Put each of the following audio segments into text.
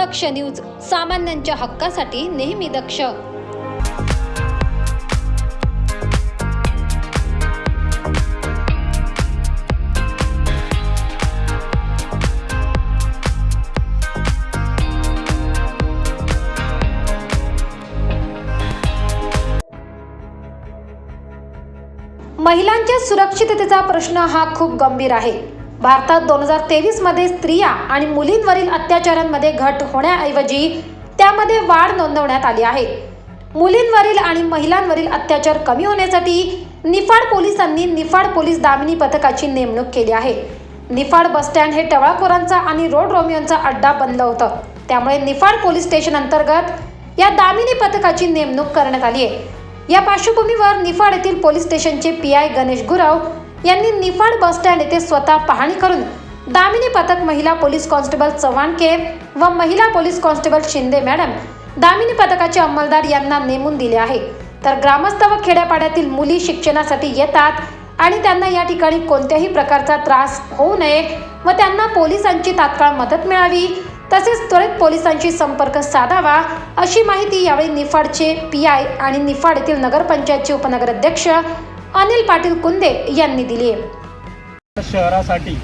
दक्ष news सामान्यांच्या हक्कासाठी नेहमी दक्ष. महिलांच्या सुरक्षिततेचा प्रश्न हा खूप गंभीर आहे. भारतात दोन हजार तेवीसमध्ये स्त्रिया आणि मुलींवरील अत्याचारांमध्ये घट होण्याऐवजी त्यामध्ये वाढ नोंदवण्यात आली आहे. मुलींवरील आणि महिलांवरील अत्याचार कमी होण्यासाठी निफाड पोलिसांनी निफाड पोलीस दामिनी पथकाची नेमणूक केली आहे. निफाड बसस्टँड हे टवाळखोरांचा आणि रोड रोमियोंचा अड्डा बनलं होतं. त्यामुळे निफाड पोलीस स्टेशन अंतर्गत या दामिनी पथकाची नेमणूक करण्यात आली आहे. या पार्श्वभूमीवर निफाड येथील पोलीस स्टेशनचे पी आय गणेश गुरव यांनी निफाड बसस्टँड येथे स्वतः पाहणी करून दामिनी पथक महिला पोलीस कॉन्स्टेबल चव्हाण के व महिला police constable Shinde madam Damini पथकाचे अंमलदार यांना नेमून दिले आहे. तर ग्रामस्थ व खेड्यापाड्यातील मुली शिक्षणासाठी येतात आणि त्यांना या ठिकाणी कोणत्याही प्रकारचा त्रास होऊ नये व त्यांना पोलिसांची तात्काळ मदत मिळावी तसेच त्वरित पोलिसांशी संपर्क साधावा अशी माहिती यावेळी निफाडचे पी आय आणि निफाड येथील नगरपंचायतचे उपनगराध्यक्ष अनिल पाटील कुंदे यांनी दिली आहे. शहरासाठी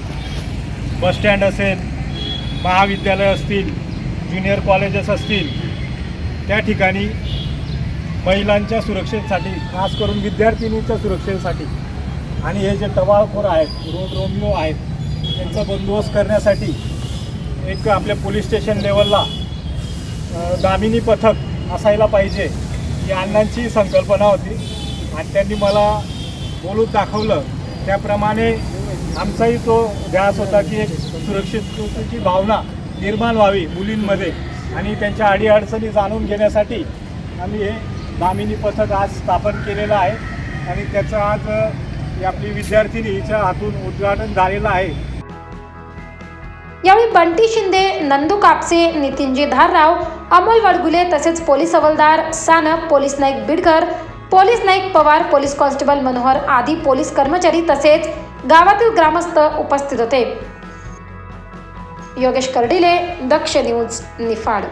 बसस्टँड असेल महाविद्यालय असतील ज्युनियर कॉलेजेस असतील त्या ठिकाणी महिलांच्या सुरक्षेसाठी खास करून विद्यार्थिनीच्या सुरक्षेसाठी आणि हे जे टवाळखोर आहेत रोड रोमिओ आहेत त्यांचा बंदोबस्त करण्यासाठी एक आपल्या पोलीस स्टेशन लेवलला दामिनी पथक असायला पाहिजे ही अण्णांची संकल्पना होती. आणि त्यांनी मला बोलून दाखवलं. त्याप्रमाणे आमचाही तो ध्यास होता की एक सुरक्षिततेची भावना निर्माण व्हावी मुलींमध्ये. आणि त्यांच्या अडीअडचणी जाणून घेण्यासाठी आम्ही हे दामिनी पथक आज स्थापन केलेलं आहे. आणि त्याचं आज आपली विद्यार्थिनी हिच्या हातून उद्घाटन झालेलं आहे. यावेळी बंटी शिंदे नंदू कापसे नितीनजी धारराव अमोल वडगुले तसेच पोलीस हवालदार Sanap police Naik Bidkar police Naik Pawar police constable Manohar आदी पोलीस कर्मचारी तसेच गावातील ग्रामस्थ उपस्थित होते. योगेश कर्डिले दक्ष न्यूज निफाड.